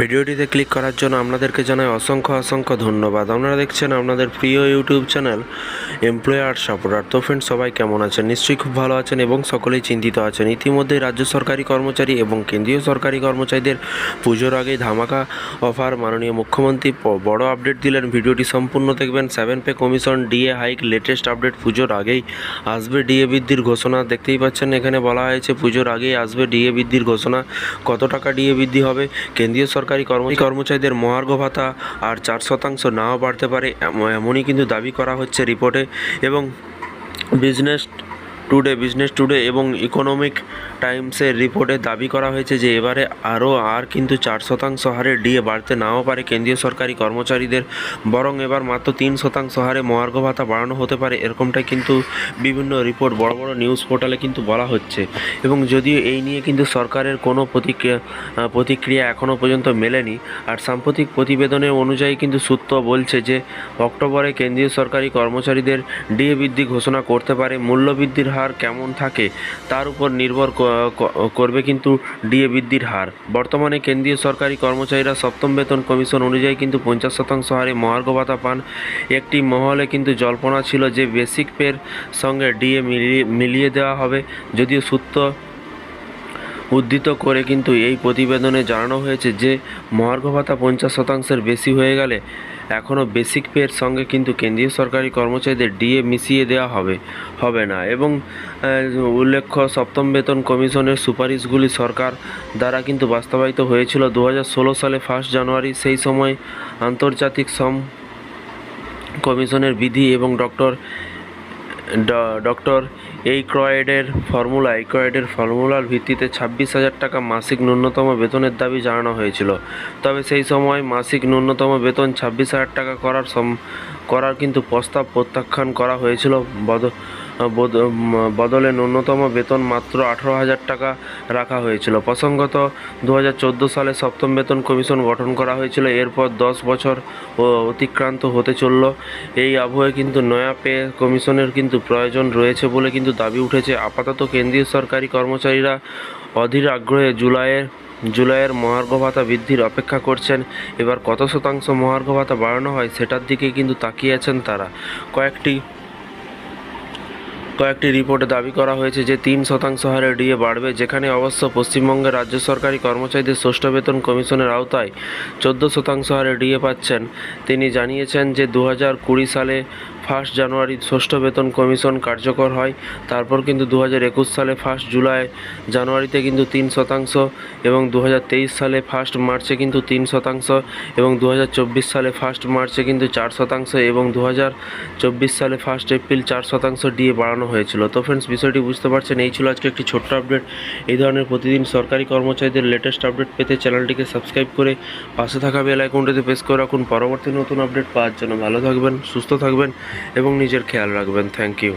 ভিডিওটিতে ক্লিক করার জন্য আপনাদেরকে জানাই অসংখ্য অসংখ্য ধন্যবাদ। আপনারা দেখছেন আপনাদের প্রিয় ইউটিউব চ্যানেল এমপ্লয়ার সাপোর্টার তো ফ্রেন্ড সবাই কেমন আছেন? নিশ্চয়ই খুব ভালো আছেন এবং সকলেই চিন্তিত আছেন। ইতিমধ্যে রাজ্য সরকারি কর্মচারী এবং কেন্দ্রীয় সরকারি কর্মচারীদের পুজোর আগেই ধামাকা অফার মাননীয় মুখ্যমন্ত্রী বড় আপডেট দিলেন। ভিডিওটি সম্পূর্ণ দেখবেন। Seven pay commission DA hike latest update পুজোর আগেই আসবে ডিএ বৃদ্ধির ঘোষণা। দেখতেই পাচ্ছেন, এখানে বলা হয়েছে পুজোর আগেই আসবে ডিএ বৃদ্ধির ঘোষণা। কত টাকা ডিএ বৃদ্ধি হবে? কেন্দ্রীয় সরকারি কর্ম কর্মচারীদের মহার্ঘ ভাতা আর চার শতাংশ নাও বাড়তে পারে এমনই কিন্তু দাবি করা হচ্ছে রিপোর্টে এবং বিজনেস টুডে বিজনেস টুডে এবং ইকোনমিক টাইমসের রিপোর্টে দাবি করা হয়েছে যে এবারে আরও আর কিন্তু চার শতাংশ হারে ডিএ বাড়তে নাও পারে কেন্দ্রীয় সরকারি কর্মচারীদের। বরং এবার মাত্র তিন শতাংশ হারে মহার্ঘ ভাতা বাড়ানো হতে পারে এরকমটাই কিন্তু বিভিন্ন রিপোর্ট বড় বড় নিউজ পোর্টালে কিন্তু বলা হচ্ছে। এবং যদিও এই নিয়ে কিন্তু সরকারের কোনো প্রতিক্রিয়া প্রতিক্রিয়া এখনও পর্যন্ত মেলেনি। আর সাম্প্রতিক প্রতিবেদনের অনুযায়ী কিন্তু সূত্র বলছে যে অক্টোবরে কেন্দ্রীয় সরকারি কর্মচারীদের ডিএ বৃদ্ধি ঘোষণা করতে পারে। মূল্যবৃদ্ধির হার কেমন থাকে তার উপর নির্ভর করবে কিন্তু ডিএ বৃদ্ধির হার। বর্তমানে কেন্দ্রীয় সরকারি কর্মচারীরা সপ্তম বেতন কমিশন অনুযায়ী কিন্তু পঞ্চাশ শতাংশ হারে মহার্ঘ ভাতা পান। একটি মহলে কিন্তু জল্পনা ছিল যে বেসিক পের সঙ্গে ডিএ মিলিয়ে দেওয়া হবে। যদিও সূত্র উদ্ধৃত করে কিন্তু এই প্রতিবেদনে জানানো হয়েছে যে, মহার্ঘ ভাতা পঞ্চাশ শতাংশের বেশি হয়ে গেলে এখনও বেসিক পের সঙ্গে কিন্তু কেন্দ্রীয় সরকারি কর্মচারীদের ডিএ মিশিয়ে দেওয়া হবে হবে না। এবং উল্লেখ্য, সপ্তম বেতন কমিশনের সুপারিশগুলি সরকার দ্বারা কিন্তু বাস্তবায়িত হয়েছিল দু হাজার ষোলো সালে ফার্স্ট জানুয়ারি। সেই সময় আন্তর্জাতিক শ্রম কমিশনের বিধি এবং ডক্টর ডক্টর, এই ক্রয়েডের ফর্মুলা, এই ক্রয়েডের ফর্মুলার ভিত্তিতে ছাব্বিশ হাজার টাকা মাসিক ন্যূনতম বেতনের দাবি জানানো হয়েছিল। তবে সেই সময় মাসিক ন্যূনতম বেতন ছাব্বিশ হাজার টাকা করার করার কিন্তু প্রস্তাব প্রত্যাখ্যান করা হয়েছিল। বদ, বদ- বদলে ন্যূনতম বেতন মাত্র আঠারো হাজার টাকা রাখা হয়েছিল। প্রসঙ্গত দু হাজার চোদ্দ সালে সপ্তম বেতন কমিশন গঠন করা হয়েছিল। এরপর দশ বছর অতিক্রান্ত হতে চলল। এই আবহে কিন্তু নয়া পে কমিশনের কিন্তু প্রয়োজন রয়েছে বলে কিন্তু দাবি উঠেছে। আপাতত কেন্দ্রীয় সরকারি কর্মচারীরা অধীর আগ্রহে জুলাইয়ের জুলাইয়ের মহার্ঘ ভাতা বৃদ্ধির অপেক্ষা করছেন। এবার কত শতাংশ মহার্ঘ ভাতা বাড়ানো হয় সেটার দিকে কিন্তু তাকিয়ে আছেন তারা। কয়েকটি কয়েকটি রিপোর্টে দাবি করা হয়েছে যে তিন শতাংশ হারে ডিএ বাড়বে, যেখানে অবশ্য পশ্চিমবঙ্গের রাজ্য সরকারি কর্মচারীদের ষষ্ঠ বেতন কমিশনের আওতায় চোদ্দ শতাংশ হারে ডিএ পাচ্ছেন। তিনি জানিয়েছেন যে দু হাজার কুড়ি সালে ফার্স্ট জানুয়ারি ষষ্ঠ বেতন কমিশন কার্যকর হয়। তারপর কিন্তু দু হাজার একুশ সালে ফার্স্ট জুলাই, জানুয়ারিতে কিন্তু তিন শতাংশ এবং দু হাজার তেইশ সালে ফার্স্ট মার্চে কিন্তু তিন শতাংশ এবং দু হাজার চব্বিশ সালে ফার্স্ট মার্চে কিন্তু চার শতাংশ এবং দু হাজার চব্বিশ সালে ফার্স্ট এপ্রিল চার শতাংশ ডিএ বাড়ানো হয়েছিল। তো ফ্রেন্ডস বিষয়টি বুঝতে পারছেন, এই ছিল আজকে একটি ছোট্ট আপডেট এই ধরনের প্রতিদিন সরকারি কর্মচারীদের লেটেস্ট আপডেট পেতে চ্যানেলটিকে সাবস্ক্রাইব করে পাশে থাকা বেল আইকনটিতে প্রেস করে রাখুন। পরবর্তী নতুন আপডেট পাওয়ার জন্য ভালো থাকবেন, সুস্থ থাকবেন। এবং নিজের খেয়াল রাখবেন। Thank you